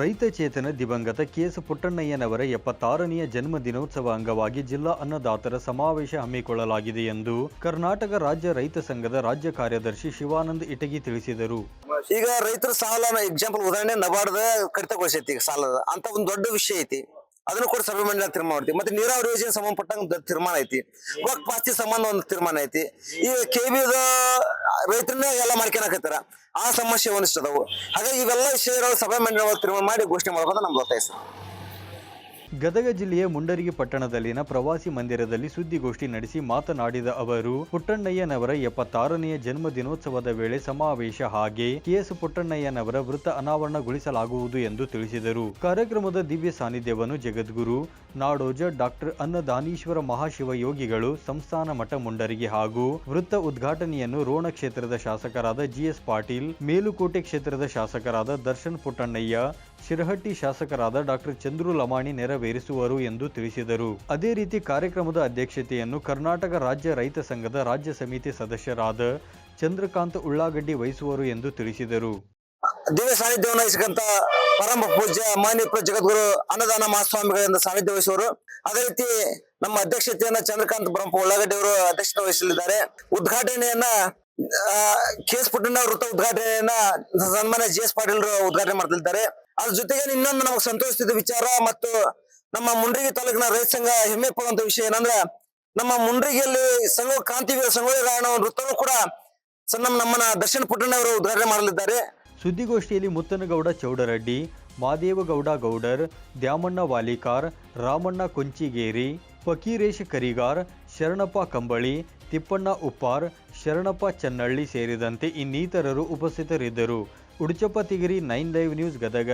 ರೈತ ಚೇತನ ದಿವಂಗತ ಕೆಎಸ್ ಪುಟ್ಟಣ್ಣಯ್ಯನವರ ಎಪ್ಪತ್ತಾರನೆಯ ಜನ್ಮ ದಿನೋತ್ಸವ ಅಂಗವಾಗಿ ಜಿಲ್ಲಾ ಅನ್ನದಾತರ ಸಮಾವೇಶ ಹಮ್ಮಿಕೊಳ್ಳಲಾಗಿದೆ ಎಂದು ಕರ್ನಾಟಕ ರಾಜ್ಯ ರೈತ ಸಂಘದ ರಾಜ್ಯ ಕಾರ್ಯದರ್ಶಿ ಶಿವಾನಂದ ಇಟಗಿ ತಿಳಿಸಿದರು. ಈಗ ರೈತರ ಸಾಲ ಎಕ್ಸಾಂಪಲ್ ಉದಾಹರಣೆ ನಬಾರ್ದ ಕಡಿತಗೊಳಿಸೈತಿ ಈಗ ಸಾಲದ. ಅಂತ ಒಂದು ದೊಡ್ಡ ವಿಷಯ ಐತಿ. ಅದನ್ನು ಕೂಡ ಸರ್ವೆ ಮಂಡಳ ತೀರ್ಮಾನ ಮಾಡ್ತೀವಿ. ಮತ್ತೆ ನೀರಾವರಿ ಯೋಜನೆ ಸಂಬಂಧಪಟ್ಟ ತೀರ್ಮಾನ ಐತಿ. ವಕ್ ಪಾಸ್ತಿ ಸಂಬಂಧ ಒಂದು ತೀರ್ಮಾನ ಐತಿ. ಈ ಕೆ ಬಿದ ರೈತರನ್ನೇ ಎಲ್ಲ ಮಾಡ್ಕೊಳಕತ್ತಾರ ಆ ಸಮಸ್ಯೆ ಒಂದಿಷ್ಟು ಅದಾವು. ಹಾಗಾಗಿ ಇವೆಲ್ಲ ವಿಷಯಗಳು ಸಭೆ ಮಂಡಳಿ ತೀರ್ಮಾನ ಮಾಡಿ ಘೋಷಣೆ ಮಾಡ್ಕೊಂಡು ನಮ್ದು ಒತ್ತಾಯ ಗದಗ ಜಿಲ್ಲೆಯ ಮುಂಡರಗಿ ಪಟ್ಟಣದಲ್ಲಿನ ಪ್ರವಾಸಿ ಮಂದಿರದಲ್ಲಿ ಸುದ್ದಿಗೋಷ್ಠಿ ನಡೆಸಿ ಮಾತನಾಡಿದ ಅವರು, ಪುಟ್ಟಣ್ಣಯ್ಯನವರ ಎಪ್ಪತ್ತಾರನೆಯ ಜನ್ಮ ದಿನೋತ್ಸವದ ವೇಳೆ ಸಮಾವೇಶ ಹಾಗೆ ಕೆಎಸ್ ಪುಟ್ಟಣ್ಣಯ್ಯನವರ ವೃತ್ತ ಅನಾವರಣಗೊಳಿಸಲಾಗುವುದು ಎಂದು ತಿಳಿಸಿದರು. ಕಾರ್ಯಕ್ರಮದ ದಿವ್ಯ ಸಾನ್ನಿಧ್ಯವನ್ನು ಜಗದ್ಗುರು, ನಾಡೋಜ ಡಾಕ್ಟರ್ ಅನ್ನದಾನೀಶ್ವರ ಮಹಾಶಿವಯೋಗಿಗಳು, ಸಂಸ್ಥಾನ ಮಠ ಮುಂಡರಗಿ ಹಾಗೂ ವೃತ್ತ ಉದ್ಘಾಟನೆಯನ್ನು ರೋಣ ಕ್ಷೇತ್ರದ ಶಾಸಕರಾದ ಜಿಎಸ್ ಪಾಟೀಲ್, ಮೇಲುಕೋಟೆ ಕ್ಷೇತ್ರದ ಶಾಸಕರಾದ ದರ್ಶನ್ ಪುಟ್ಟಣ್ಣಯ್ಯ ಶಿರಹಟ್ಟಿ ಶಾಸಕರಾದ ಡಾಕ್ಟರ್ ಚಂದ್ರು ಲಮಾಣಿ ನೆರವೇರಿಸುವರು ಎಂದು ತಿಳಿಸಿದರು. ಅದೇ ರೀತಿ ಕಾರ್ಯಕ್ರಮದ ಅಧ್ಯಕ್ಷತೆಯನ್ನು ಕರ್ನಾಟಕ ರಾಜ್ಯ ರೈತ ಸಂಘದ ರಾಜ್ಯ ಸಮಿತಿ ಸದಸ್ಯರಾದ ಚಂದ್ರಕಾಂತ್ ಉಳ್ಳಾಗಡ್ಡಿ ವಹಿಸುವರು ಎಂದು ತಿಳಿಸಿದರು. ದಿವ್ಯ ಸಾನ್ನಿಧ್ಯವನ್ನು ವಹಿಸಿದಂತ ಪರಮ ಪೂಜ್ಯ ಮಾನ್ಯ ಜಗದ್ಗುರು ಅನ್ನದಾನ ಮಹಾಸ್ವಾಮಿಗಳಿಂದ ಸಾನ್ನಿಧ್ಯ ವಹಿಸುವರು. ಅದೇ ರೀತಿ ನಮ್ಮ ಅಧ್ಯಕ್ಷತೆಯನ್ನ ಚಂದ್ರಕಾಂತ್ ಬ್ರಹ್ಮ ಉಳ್ಳಾಗಡ್ಡಿ ಅವರು ಅಧ್ಯಕ್ಷತೆ ವಹಿಸಲಿದ್ದಾರೆ. ಉದ್ಘಾಟನೆಯನ್ನ ಕೆ ಎಸ್ ಪುಟ್ಟಣ್ಣ ವೃತ್ತ ಉದ್ಘಾಟನೆಯನ್ನ ಸನ್ಮಾನ್ಯ ಜಿ ಎಸ್ ಪಾಟೀಲ್ ಉದ್ಘಾಟನೆ ಮಾಡ್ತಿದ್ದಾರೆ. ಅದ್ರ ಜೊತೆಗೆ ಇನ್ನೊಂದು ನಮಗೆ ಸಂತೋಷದ ವಿಚಾರ ಮತ್ತು ನಮ್ಮ ಮುಂಡ್ರಿಗಿ ತಾಲೂಕಿನ ರೈತ ಸಂಘ ಹೆಮ್ಮೆ ಪಡುವಂತ ವಿಷಯ ಏನಂದ್ರೆ, ನಮ್ಮ ಮುಂಡ್ರಿಗಿಯಲ್ಲಿ ಸಂಘ ಕ್ರಾಂತಿವೀರ ಸಂಗೊಳ್ಳಿ ರಾಯಣ್ಣ ವೃತ್ತನೂ ಕೂಡ ಸಣ್ಣ ನಮ್ಮ ನಮ್ಮನ್ನ ದರ್ಶನ್ ಪುಟ್ಟಣ್ಣ ಅವರು ಉದ್ಘಾಟನೆ ಮಾಡಲಿದ್ದಾರೆ. ಸುದ್ದಿಗೋಷ್ಠಿಯಲ್ಲಿ ಮುತ್ತನಗೌಡ ಚೌಡರಡ್ಡಿ, ಮಾದೇವಗೌಡ ಗೌಡರ್, ದ್ಯಾಮಣ್ಣ ವಾಲಿಕಾರ್, ರಾಮಣ್ಣ ಕೊಂಚಿಗೇರಿ, ಫಕೀರೇಶ್ ಕರಿಗಾರ್ ಶರಣಪ್ಪ ಕಂಬಳಿ, ತಿಪ್ಪಣ್ಣ ಉಪ್ಪಾರ್, ಶರಣಪ್ಪ ಚನ್ನಳ್ಳಿ ಸೇರಿದಂತೆ ಇನ್ನಿತರರು ಉಪಸ್ಥಿತರಿದ್ದರು. Uduchappa Tigiri, nine live news Gadag.